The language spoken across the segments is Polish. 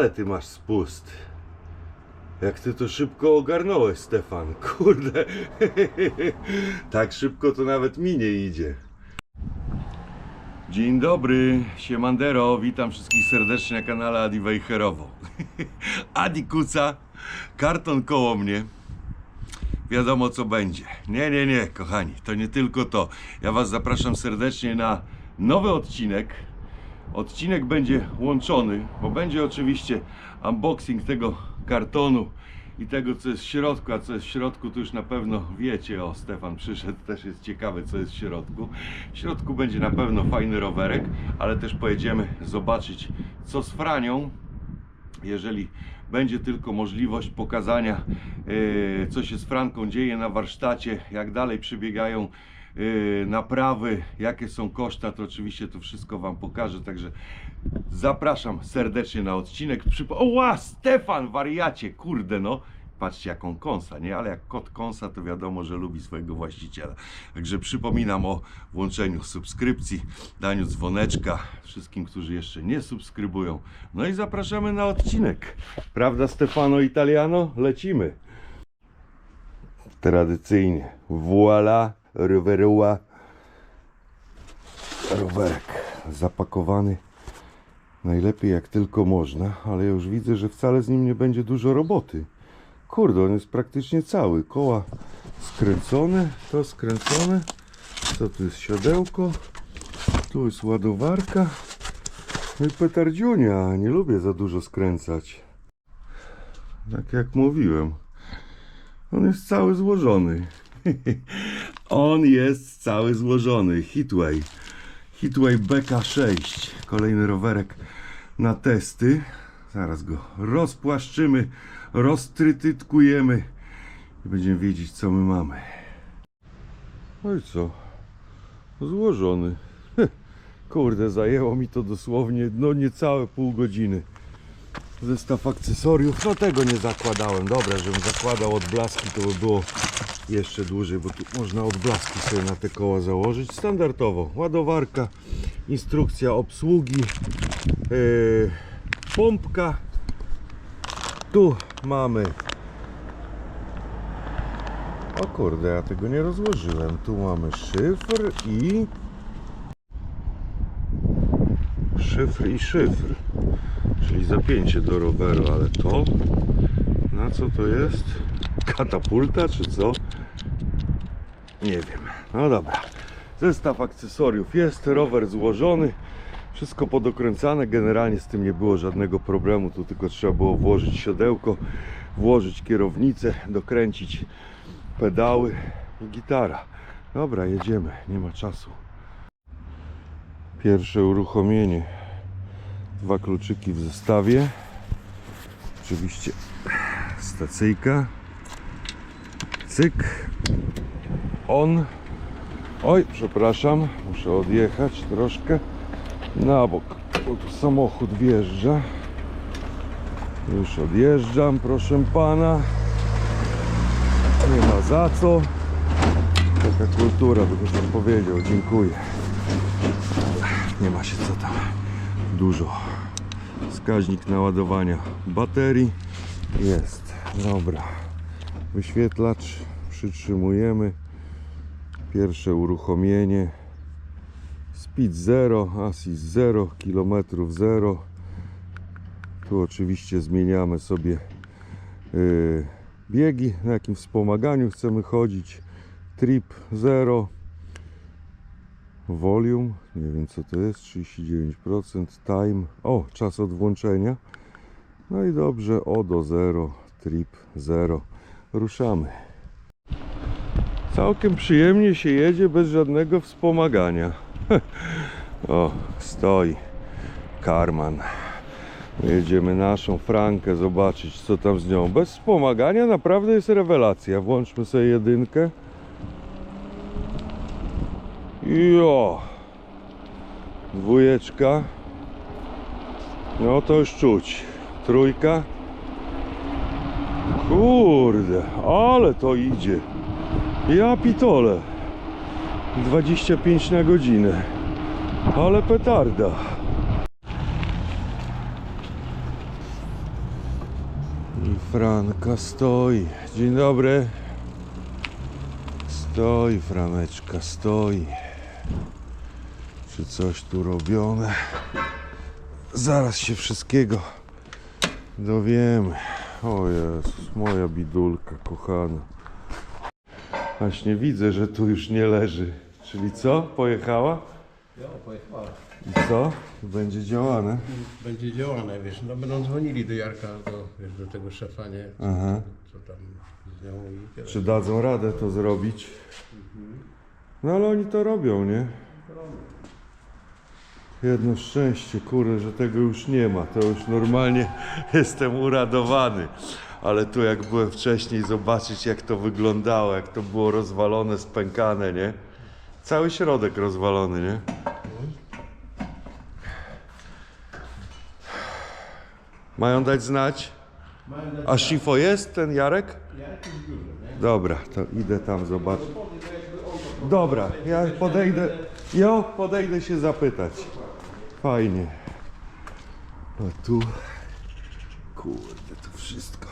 Ale ty masz spust. Jak ty to szybko ogarnąłeś, Stefan. Kurde. tak szybko to nawet mi nie idzie. Dzień dobry, siemandero, witam wszystkich serdecznie na kanale Adi Wejherowo. Adi Kuca, karton koło mnie. Wiadomo co będzie. Nie, nie, nie, kochani, to nie tylko to. Ja Was zapraszam serdecznie na nowy odcinek. Odcinek będzie łączony, bo będzie oczywiście unboxing tego kartonu i tego, co jest w środku, a co jest w środku, to już na pewno wiecie. O, Stefan przyszedł, też jest ciekawy, co jest w środku. W środku będzie na pewno fajny rowerek, ale też pojedziemy zobaczyć, co z Franią, jeżeli będzie tylko możliwość pokazania, e, co się z Franką dzieje na warsztacie, jak dalej przebiegają e, naprawy, jakie są koszta, to oczywiście to wszystko Wam pokażę. Także zapraszam serdecznie na odcinek. Przypo- o, ła, Stefan, wariacie, kurde no. Patrzcie jaką kąsa, nie? Ale jak kot kąsa, to wiadomo, że lubi swojego właściciela. Także przypominam o włączeniu subskrypcji, daniu dzwoneczka wszystkim, którzy jeszcze nie subskrybują. No i zapraszamy na odcinek. Prawda Stefano Italiano? Lecimy. Tradycyjnie. Voila, rowerua. Rowerek zapakowany najlepiej jak tylko można, ale ja już widzę, że wcale z nim nie będzie dużo roboty. Kurde, on jest praktycznie cały. Koła skręcone, to skręcone. Co tu jest siodełko? Tu jest ładowarka. No i petardziunia. Nie lubię za dużo skręcać. Tak jak mówiłem. On jest cały złożony. On jest cały złożony. Hitway. Hitway BK6. Kolejny rowerek na testy. Zaraz go rozpłaszczymy, roztrytytkujemy i będziemy wiedzieć, co my mamy. No i co? Złożony. Kurde, zajęło mi to dosłownie no niecałe pół godziny. Zestaw akcesoriów, no tego nie zakładałem. Dobra, żebym zakładał odblaski, to by było jeszcze dłużej, bo tu można odblaski sobie na te koła założyć. Standardowo ładowarka, instrukcja obsługi, yy, pompka. Tu mamy. O kurde, ja tego nie rozłożyłem. Tu mamy szyfr i. Szyfr i szyfr. Czyli zapięcie do roweru, ale to. Na co to jest? Katapulta czy co? Nie wiem. No dobra. Zestaw akcesoriów jest, rower złożony, wszystko podokręcane. Generalnie z tym nie było żadnego problemu. Tu tylko trzeba było włożyć siodełko, włożyć kierownicę, dokręcić pedały i gitara. Dobra, jedziemy, nie ma czasu. Pierwsze uruchomienie. Dwa kluczyki w zestawie. Oczywiście stacyjka. Cyk. On. Oj, przepraszam, muszę odjechać troszkę na bok, bo tu samochód wjeżdża. Już odjeżdżam, proszę pana. Nie ma za co. Taka kultura, by ktoś tam powiedział. Dziękuję. Nie ma się co tam dużo. Wskaźnik naładowania baterii jest. Dobra. Wyświetlacz przytrzymujemy. Pierwsze uruchomienie. Speed 0, assist 0, kilometrów 0. Tu oczywiście zmieniamy sobie yy, biegi, na jakim wspomaganiu chcemy chodzić. Trip 0. Volume, nie wiem co to jest, 39%. Time, o, czas od włączenia. No i dobrze, o do 0, trip 0. Ruszamy. Całkiem przyjemnie się jedzie bez żadnego wspomagania. o, stoi Karman. Jedziemy naszą Frankę zobaczyć co tam z nią. Bez wspomagania naprawdę jest rewelacja. Włączmy sobie jedynkę. Jo. Dwójeczka. No to już czuć. Trójka. Kurde, ale to idzie. Ja pitole. 25 na godzinę. Ale petarda. I Franka stoi. Dzień dobry. Stoi Franeczka, stoi. Czy coś tu robione? Zaraz się wszystkiego dowiemy. O Jezus, moja bidulka kochana. Właśnie widzę, że tu już nie leży. Czyli co? Pojechała? Ja, pojechała. I co? Będzie działane? Będzie działane, wiesz, no będą dzwonili do Jarka, do, wiesz, do tego szefa, nie? Co, Aha. co tam z nią i tyle. Czy dadzą radę to zrobić? No ale oni to robią, nie? Jedno szczęście, kurde, że tego już nie ma. To już normalnie jestem uradowany. Ale tu jak byłem wcześniej, zobaczyć jak to wyglądało, jak to było rozwalone, spękane, nie? Cały środek rozwalony, nie? Mają dać znać? A Szifo jest ten Jarek? Dobra, to idę tam zobaczyć. Dobra, ja podejdę. Jo, podejdę się zapytać. Fajnie. A tu. Kurde, to wszystko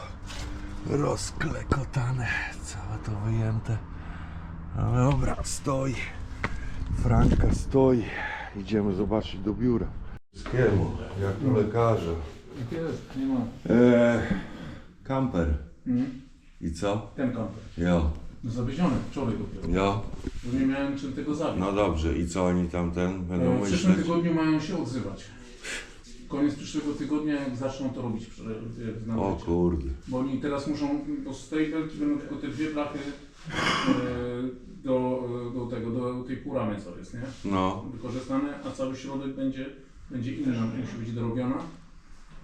rozklekotane. Całe to wyjęte. No dobra, stoi. Franka stoi. Idziemy zobaczyć do biura. Wszystkiemu, jak to lekarze. Jest, nie ma. Eee, kamper. Mhm. I co? Ten kamper. Jo, Zawieziony wczoraj dopiero. jo. Bo nie miałem czym tego zawieźć. No dobrze, i co oni tam ten będą E, w przyszłym myśleć? tygodniu mają się odzywać. Koniec przyszłego tygodnia, jak zaczną to robić jak na O kurde. Bo oni teraz muszą, bo z tej belki będą tylko te dwie blachy e, do, do tego, do tej puramy co jest, nie? No, Wykorzystane, a cały środek będzie, będzie inna, musi być dorobiona.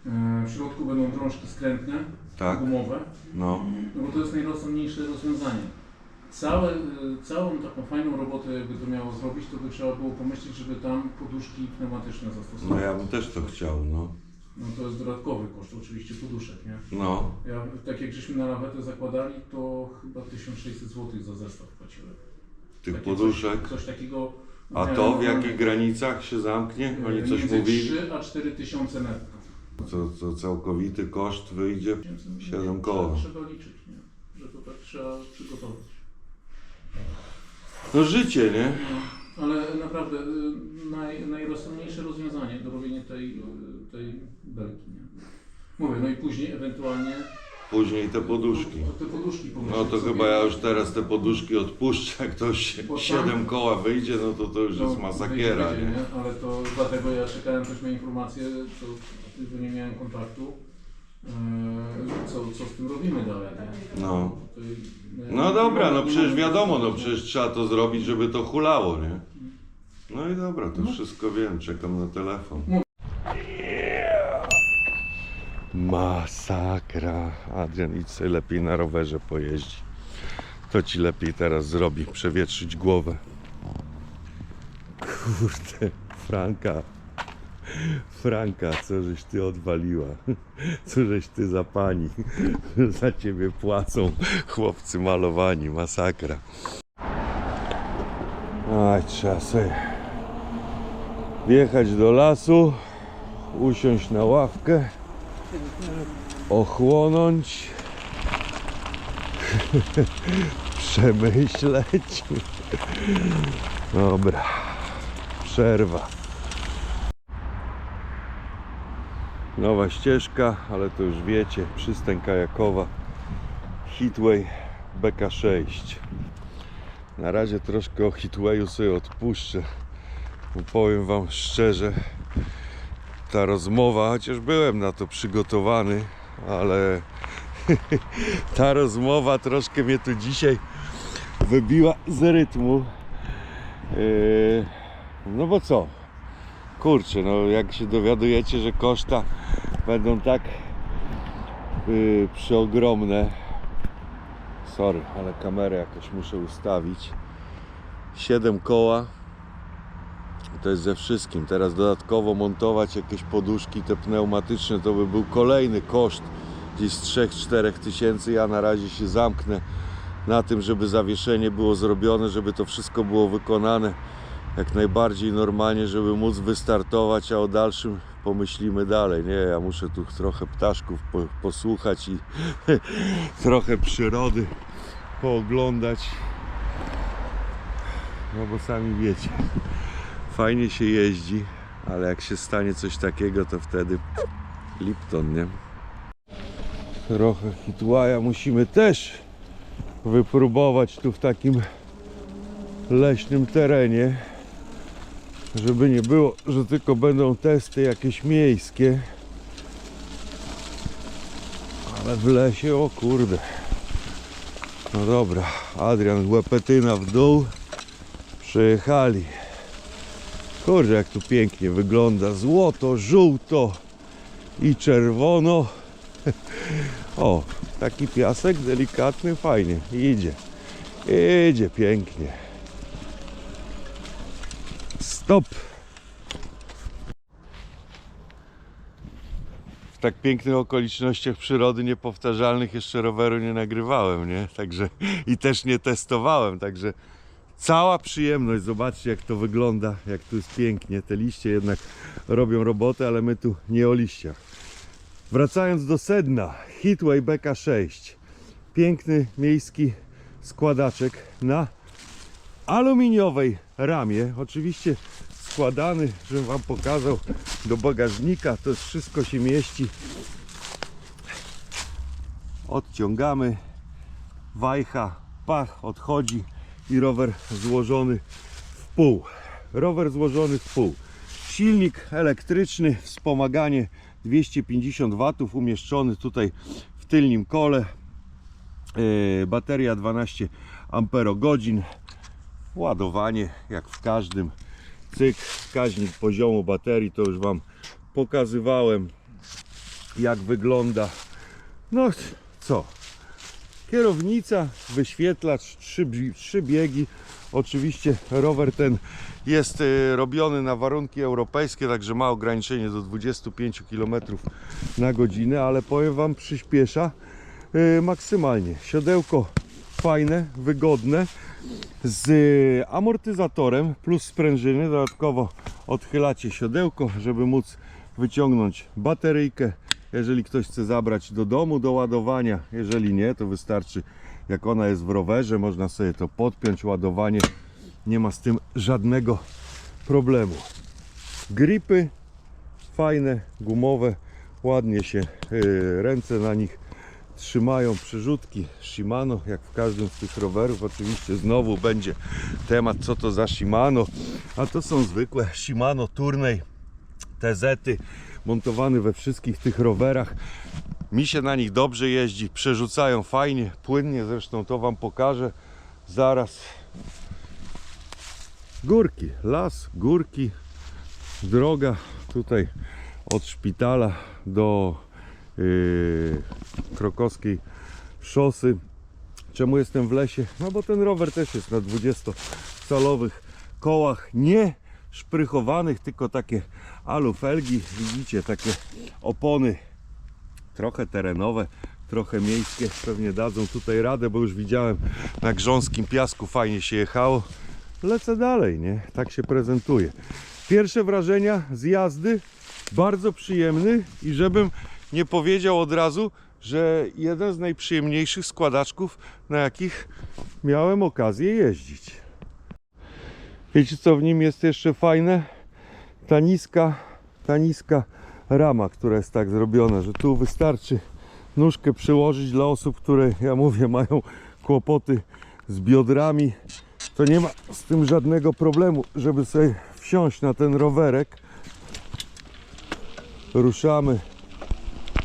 E, w środku będą drążki skrętne, tak, gumowe. no, No bo to jest najrozsądniejsze rozwiązanie. Całe, całą taką fajną robotę, jakby to miało zrobić, to by trzeba było pomyśleć, żeby tam poduszki pneumatyczne no zastosować. ja bym też to chciał, no. No to jest dodatkowy koszt oczywiście poduszek, nie? No, Ja, tak jak żeśmy na lawetę zakładali, to chyba 1600 zł za zestaw płaciłem. tych Takie poduszek. Coś, coś takiego... A to w jakich granicach się zamknie? y, Oni coś między mówili? 3 a 4 tysiące netto. Co, co całkowity koszt wyjdzie? Siedem koła. Trzeba, trzeba liczyć, nie? Że to tak trzeba przygotować. No życie, nie? No, ale naprawdę y, naj, najrozsądniejsze rozwiązanie do robienia tej, y, tej belki. Nie? Mówię, no i później ewentualnie Później te poduszki. te poduszki No to sobie. chyba ja już teraz te poduszki odpuszczę, jak ktoś Bo tam- 7 koła wyjdzie, no to to już No, jest masakiera, wyjdzie, nie? Ale to dlatego ja czekałem też na informację, to, nie miałem kontaktu, co, co z tym robimy dalej. Nie? No. No dobra, no przecież wiadomo, no przecież trzeba to zrobić, żeby to hulało, nie? No i dobra, to wszystko wiem, czekam na telefon. Masakra. Adrian, idź sobie lepiej na rowerze pojeździ. To ci lepiej teraz zrobi, przewietrzyć głowę. Kurde, Franka. Franka, co żeś ty odwaliła? Co żeś ty za pani? Za ciebie płacą chłopcy malowani, masakra. Aj, trzeba sobie wjechać do lasu, usiąść na ławkę, ochłonąć, przemyśleć. Dobra, przerwa. Nowa ścieżka, ale to już wiecie, przystań kajakowa Hitway BK6. Na razie troszkę o Hitwayu sobie odpuszczę, bo powiem Wam szczerze, ta rozmowa, chociaż byłem na to przygotowany, ale ta rozmowa troszkę mnie tu dzisiaj wybiła z rytmu. Yy, no bo co? Kurczę, no jak się dowiadujecie, że koszta będą tak yy, przeogromne. Sorry, ale kamerę jakoś muszę ustawić. 7 koła. To jest ze wszystkim. Teraz dodatkowo montować jakieś poduszki te pneumatyczne to by był kolejny koszt gdzieś z 3-4 tysięcy. Ja na razie się zamknę na tym, żeby zawieszenie było zrobione, żeby to wszystko było wykonane jak najbardziej normalnie, żeby móc wystartować, a o dalszym pomyślimy dalej. Nie, ja muszę tu trochę ptaszków po, posłuchać i trochę przyrody pooglądać. No bo sami wiecie, fajnie się jeździ, ale jak się stanie coś takiego, to wtedy Lipton, nie? Trochę hitłaja musimy też wypróbować tu w takim leśnym terenie, żeby nie było, że tylko będą testy jakieś miejskie. Ale w lesie, o kurde. No dobra, Adrian Łepetyna w dół. Przyjechali. Kurde, jak tu pięknie wygląda. Złoto, żółto i czerwono. O, taki piasek delikatny, fajnie. Idzie. Idzie pięknie. Stop. W tak pięknych okolicznościach przyrody niepowtarzalnych jeszcze roweru nie nagrywałem, nie? Także i też nie testowałem, także cała przyjemność. Zobaczcie jak to wygląda, jak tu jest pięknie. Te liście jednak robią robotę, ale my tu nie o liściach. Wracając do sedna, Hitway BK6. Piękny miejski składaczek na aluminiowej ramie. Oczywiście składany, żebym Wam pokazał, do bagażnika. To wszystko się mieści. Odciągamy. Wajcha, pach odchodzi i rower złożony w pół. Rower złożony w pół. Silnik elektryczny, wspomaganie 250 W umieszczony tutaj w tylnym kole. Yy, bateria 12 amperogodzin. Ładowanie jak w każdym. Cyk, wskaźnik poziomu baterii to już Wam pokazywałem jak wygląda. No co? Kierownica, wyświetlacz, trzy, trzy biegi. Oczywiście rower ten jest y, robiony na warunki europejskie, także ma ograniczenie do 25 km na godzinę, ale powiem Wam przyspiesza y, maksymalnie. Siodełko fajne, wygodne z amortyzatorem plus sprężyny. Dodatkowo odchylacie siodełko, żeby móc wyciągnąć bateryjkę. Jeżeli ktoś chce zabrać do domu do ładowania, jeżeli nie, to wystarczy jak ona jest w rowerze, można sobie to podpiąć, ładowanie. Nie ma z tym żadnego problemu. Gripy fajne, gumowe, ładnie się y, ręce na nich trzymają przerzutki Shimano, jak w każdym z tych rowerów. Oczywiście znowu będzie temat, co to za Shimano, a to są zwykłe Shimano Turnej TZ-y montowane we wszystkich tych rowerach. Mi się na nich dobrze jeździ, przerzucają fajnie, płynnie, zresztą to Wam pokażę zaraz. Górki, las, górki, droga tutaj od szpitala do Krokowskiej szosy. Czemu jestem w lesie? No bo ten rower też jest na 20-calowych kołach, nie szprychowanych, tylko takie alufelgi. Widzicie, takie opony trochę terenowe, trochę miejskie. Pewnie dadzą tutaj radę, bo już widziałem na grząskim piasku fajnie się jechało. Lecę dalej, nie? Tak się prezentuje. Pierwsze wrażenia z jazdy bardzo przyjemny i żebym nie powiedział od razu, że jeden z najprzyjemniejszych składaczków, na jakich miałem okazję jeździć. Wiecie co w nim jest jeszcze fajne? Ta niska, ta niska rama, która jest tak zrobiona, że tu wystarczy nóżkę przyłożyć dla osób, które, ja mówię, mają kłopoty z biodrami. To nie ma z tym żadnego problemu, żeby sobie wsiąść na ten rowerek. Ruszamy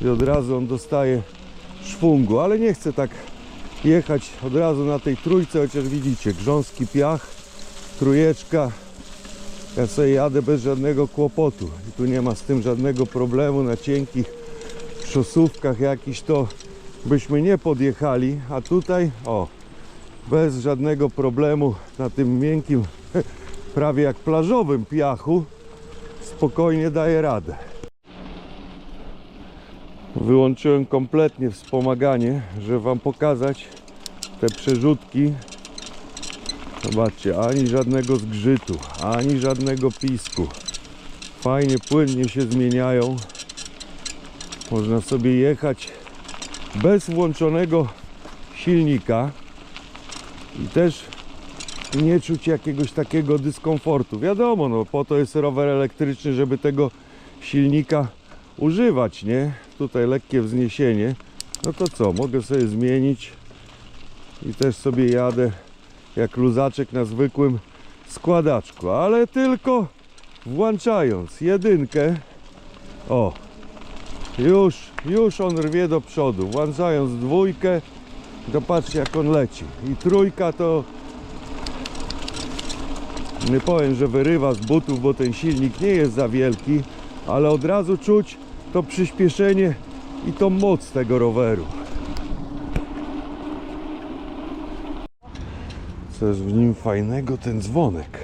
i od razu on dostaje szwungu, ale nie chcę tak jechać od razu na tej trójce, chociaż widzicie, grząski piach, trójeczka, ja sobie jadę bez żadnego kłopotu. I tu nie ma z tym żadnego problemu na cienkich szosówkach jakiś to byśmy nie podjechali, a tutaj o bez żadnego problemu na tym miękkim prawie jak plażowym piachu spokojnie daje radę. Wyłączyłem kompletnie wspomaganie, żeby Wam pokazać te przerzutki Zobaczcie, ani żadnego zgrzytu, ani żadnego pisku. Fajnie, płynnie się zmieniają. Można sobie jechać bez włączonego silnika i też nie czuć jakiegoś takiego dyskomfortu. Wiadomo, no po to jest rower elektryczny, żeby tego silnika używać, nie? Tutaj lekkie wzniesienie. No to co, mogę sobie zmienić i też sobie jadę jak luzaczek na zwykłym składaczku, ale tylko włączając jedynkę. O, już, już on rwie do przodu. Włączając dwójkę, to patrzcie jak on leci. I trójka to nie powiem, że wyrywa z butów, bo ten silnik nie jest za wielki, ale od razu czuć to przyspieszenie i tą moc tego roweru. Co jest w nim fajnego, ten dzwonek.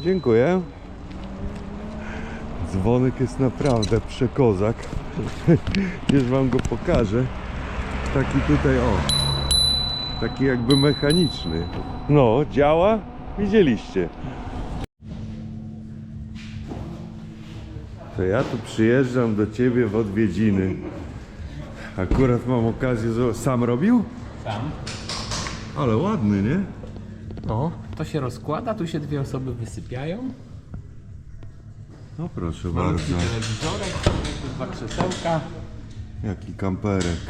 Dziękuję. Dzwonek jest naprawdę przekozak. Już wam go pokażę. Taki tutaj o. Taki jakby mechaniczny. No, działa? Widzieliście. To ja tu przyjeżdżam do ciebie w odwiedziny. Akurat mam okazję. zo- Sam robił? Tam. Ale ładny, nie? No, to się rozkłada, tu się dwie osoby wysypiają. No proszę Mamy taki bardzo. telewizorek, jakby dwa krzesełka. Jaki kamperek.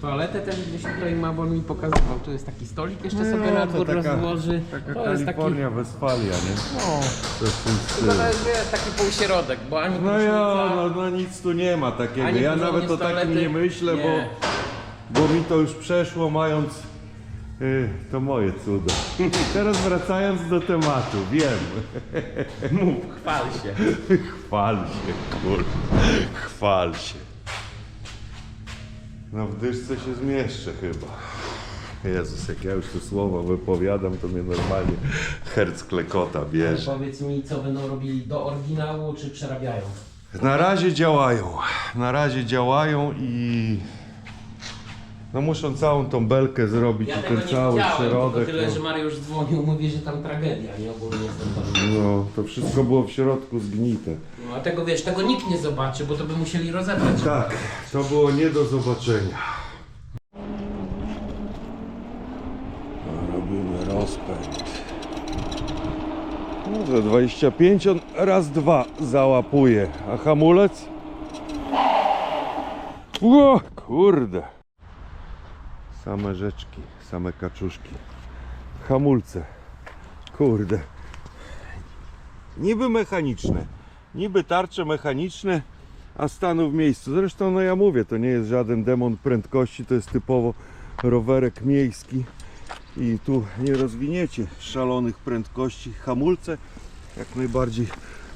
Toaletę ten gdzieś tutaj ma, bo on mi pokazywał. Tu jest taki stolik, jeszcze sobie na dwór rozłoży. taka to jest taki. Kalifornia, Westfalia, nie? No, To jest to jest taki półśrodek, bo ani No ja, no, no nic tu nie ma takiego. ani Ja nawet o takim nie myślę, Nie. Bo, bo mi to już przeszło mając y, to moje cudo. Teraz wracając do tematu, wiem. Mów, chwal się. Chwal się, kur. Chwal się. No w dyszce się zmieszczę chyba. Jezus, jak ja już te słowa wypowiadam, to mnie normalnie herc klekota bierze. Powiedz mi, co będą robili do oryginału, czy przerabiają? Na razie działają. Na razie działają i no muszą całą tą belkę zrobić Ja i tego ten nie cały widziałem, środek. tylko tyle, że No, Mariusz dzwonił, mówi, że tam tragedia, nie? Ogólnie są tam. no to wszystko było w środku zgnite. No, a tego wiesz, tego nikt nie zobaczy, bo to by musieli rozebrać. Tak, to było nie do zobaczenia. Robimy rozpęd. No za 25 on raz, dwa załapuje. A hamulec? O kurde. Same rzeczki, same kaczuszki. Hamulce. Kurde. Niby mechaniczne. Niby tarcze mechaniczne, a stanął w miejscu. Zresztą, no ja mówię, to nie jest żaden demon prędkości, to jest typowo rowerek miejski i tu nie rozwiniecie szalonych prędkości. Hamulce jak najbardziej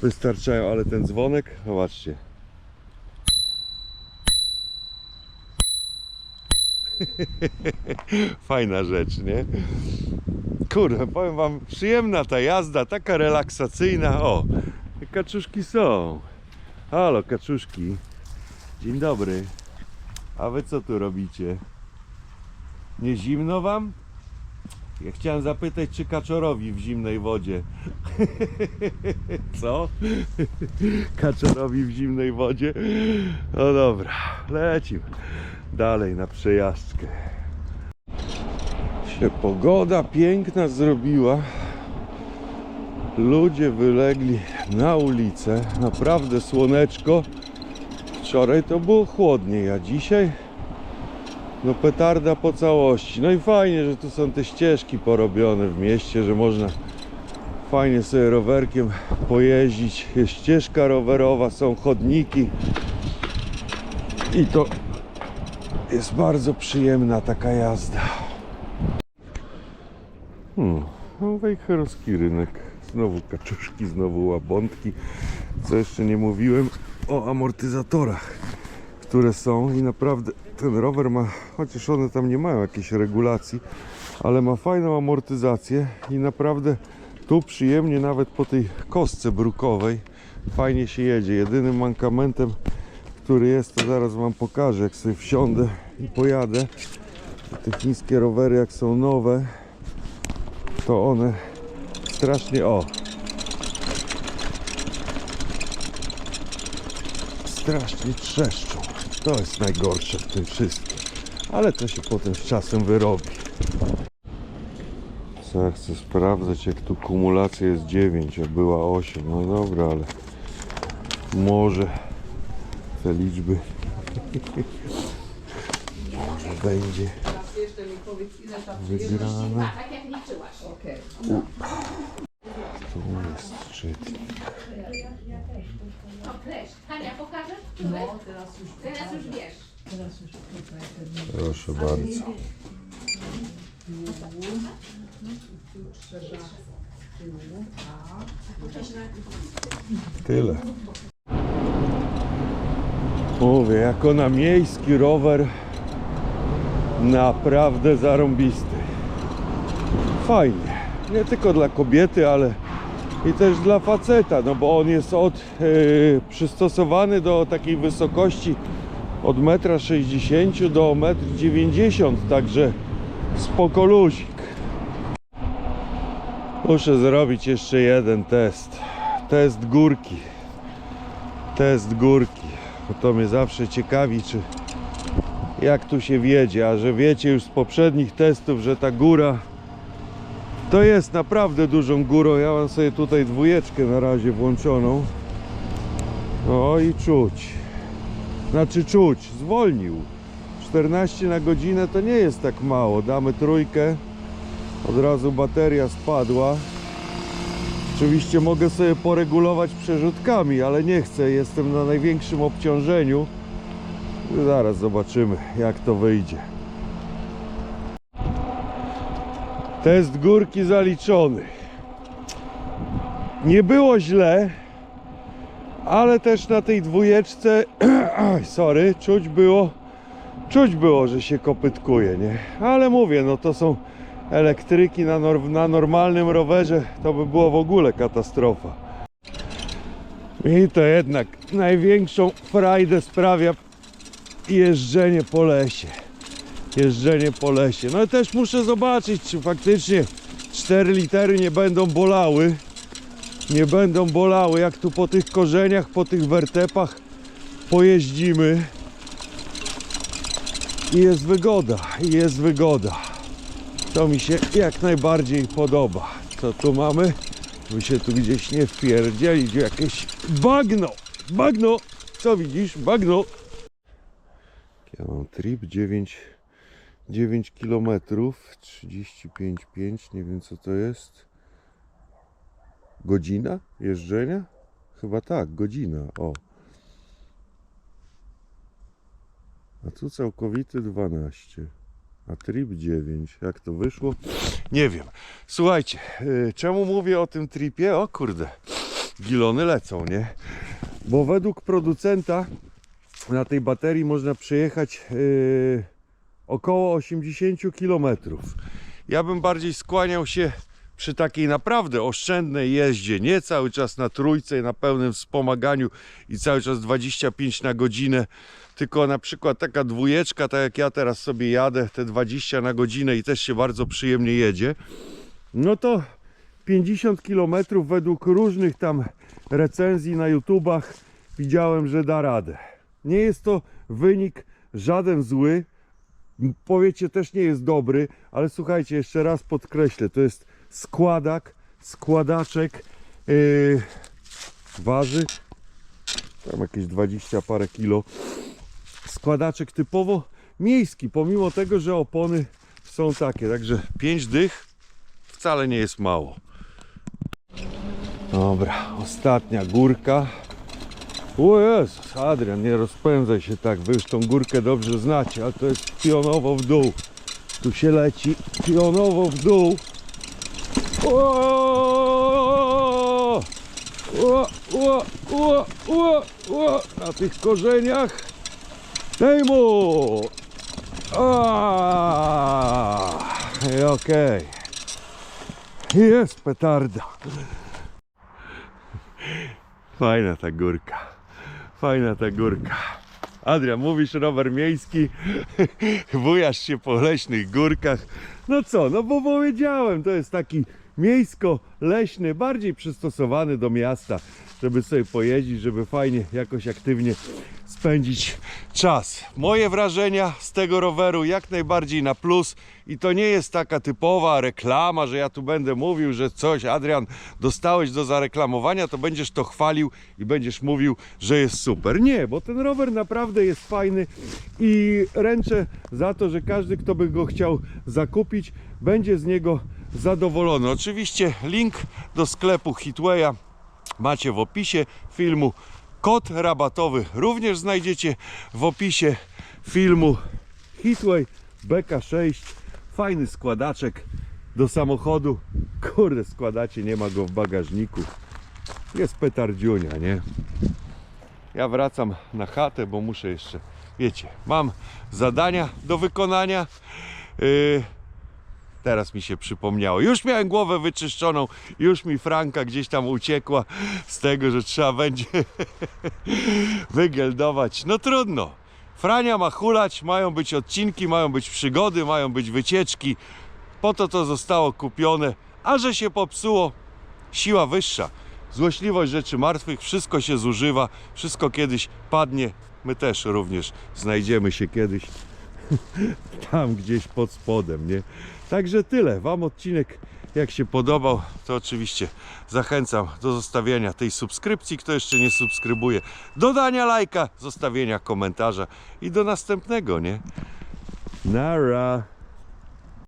wystarczają, ale ten dzwonek, zobaczcie. Fajna rzecz, nie? Kurde, powiem wam, przyjemna ta jazda, taka relaksacyjna. O, kaczuszki są. Halo, kaczuszki. Dzień dobry. A wy co tu robicie? Nie zimno wam? Ja chciałem zapytać, czy kaczorowi w zimnej wodzie. Co? Kaczorowi w zimnej wodzie? No dobra, lecimy dalej na przejażdżkę. Się pogoda piękna zrobiła. Ludzie wylegli na ulicę. Naprawdę słoneczko. Wczoraj to było chłodniej, a dzisiaj no petarda po całości. No i fajnie, że tu są te ścieżki porobione w mieście, że można fajnie sobie rowerkiem pojeździć. Jest ścieżka rowerowa, są chodniki. I to jest bardzo przyjemna taka jazda. Hmm, wejherowski rynek. Znowu kaczuszki, znowu łabątki. Co jeszcze nie mówiłem o amortyzatorach, które są i naprawdę ten rower ma, chociaż one tam nie mają jakiejś regulacji, ale ma fajną amortyzację i naprawdę tu przyjemnie nawet po tej kostce brukowej fajnie się jedzie. Jedynym mankamentem, który jest, to zaraz Wam pokażę, jak sobie wsiądę i pojadę. Te chińskie rowery, jak są nowe, to one strasznie, o, strasznie trzeszczą. To jest najgorsze w tym wszystkim. Ale to się potem z czasem wyrobi. Co ja chcę sprawdzać, jak tu kumulacja jest 9, a była 8. No dobra, ale może te liczby może będzie wygrane. Tu jest szczytnik. No teraz już Teraz już wiesz. Proszę bardzo. Tyle. Mówię, jako na miejski rower naprawdę zarąbisty. Fajnie. Nie tylko dla kobiety, ale i też dla faceta, no bo on jest od, e, przystosowany do takiej wysokości od 1,60 m do 1,90 m, także spoko luzik. Muszę zrobić jeszcze jeden test. Test górki. Test górki. Bo to mnie zawsze ciekawi, czy jak tu się wiedzie. A że wiecie już z poprzednich testów, że ta góra to jest naprawdę dużą górą. Ja mam sobie tutaj dwójeczkę na razie włączoną. O i czuć. Znaczy czuć, zwolnił. 14 na godzinę to nie jest tak mało. Damy trójkę. Od razu bateria spadła. Oczywiście mogę sobie poregulować przerzutkami, ale nie chcę. Jestem na największym obciążeniu. Zaraz zobaczymy, jak to wyjdzie. Test górki zaliczony. Nie było źle, ale też na tej dwójeczce, sorry, czuć było, czuć było, że się kopytkuje, nie? Ale mówię, no to są elektryki na, nor- na normalnym rowerze, to by było w ogóle katastrofa. I to jednak największą frajdę sprawia jeżdżenie po lesie. Jeżdżenie po lesie. No i też muszę zobaczyć, czy faktycznie 4 litery nie będą bolały. Nie będą bolały, jak tu po tych korzeniach, po tych wertepach pojeździmy. I jest wygoda, i jest wygoda. To mi się jak najbardziej podoba. Co tu mamy? By się tu gdzieś nie wpierdzielić jakieś bagno. Bagno! Co widzisz? Bagno! Ja mam trip 9, 9 km 35,5 nie wiem co to jest godzina jeżdżenia? chyba tak, godzina, o a tu całkowity 12 a trip 9, jak to wyszło? Nie wiem. Słuchajcie, yy, czemu mówię o tym tripie? O kurde, gilony lecą, nie? Bo według producenta na tej baterii można przejechać yy, około 80 km. Ja bym bardziej skłaniał się przy takiej naprawdę oszczędnej jeździe, nie cały czas na trójce, na pełnym wspomaganiu i cały czas 25 na godzinę, tylko na przykład taka dwójeczka, tak jak ja teraz sobie jadę, te 20 na godzinę i też się bardzo przyjemnie jedzie, no to 50 km według różnych tam recenzji na YouTubach widziałem, że da radę. Nie jest to wynik żaden zły, powiecie też nie jest dobry, ale słuchajcie, jeszcze raz podkreślę, to jest składak, składaczek, yy, waży tam jakieś 20 parę kilo, składaczek typowo miejski, pomimo tego, że opony są takie, także 5 dych wcale nie jest mało. Dobra, ostatnia górka. O Jezus, Adrian, nie rozpędzaj się tak, wy już tą górkę dobrze znacie, ale to jest pionowo w dół. Tu się leci pionowo w dół. O! O, o, o, o, o, na tych korzeniach. Daj mu! A, i Okej. Jest petarda. Fajna ta górka. Fajna ta górka. Adrian, mówisz rower miejski, bujasz się po leśnych górkach. No co, no bo powiedziałem, to jest taki miejsko-leśny, bardziej przystosowany do miasta, żeby sobie pojeździć, żeby fajnie, jakoś aktywnie spędzić czas. Moje wrażenia z tego roweru jak najbardziej na plus i to nie jest taka typowa reklama, że ja tu będę mówił, że coś Adrian dostałeś do zareklamowania, to będziesz to chwalił i będziesz mówił, że jest super. Nie, bo ten rower naprawdę jest fajny i ręczę za to, że każdy kto by go chciał zakupić będzie z niego zadowolony. Oczywiście link do sklepu Hitwaya macie w opisie filmu. Kod rabatowy również znajdziecie w opisie filmu. Hitway BK6, fajny składaczek do samochodu. Kurde, składacie, nie ma go w bagażniku. Jest petardziunia, nie? Ja wracam na chatę, bo muszę jeszcze, wiecie, mam zadania do wykonania. Yy, Teraz mi się przypomniało. Już miałem głowę wyczyszczoną, już mi Franka gdzieś tam uciekła z tego, że trzeba będzie wygeldować. No trudno. Frania ma hulać, mają być odcinki, mają być przygody, mają być wycieczki. Po to to zostało kupione, a że się popsuło, siła wyższa. Złośliwość rzeczy martwych, wszystko się zużywa, wszystko kiedyś padnie. My też również znajdziemy się kiedyś tam gdzieś pod spodem, nie? Także tyle. Wam odcinek jak się podobał, to oczywiście zachęcam do zostawienia tej subskrypcji, kto jeszcze nie subskrybuje, dodania lajka, zostawienia komentarza i do następnego, nie? Nara.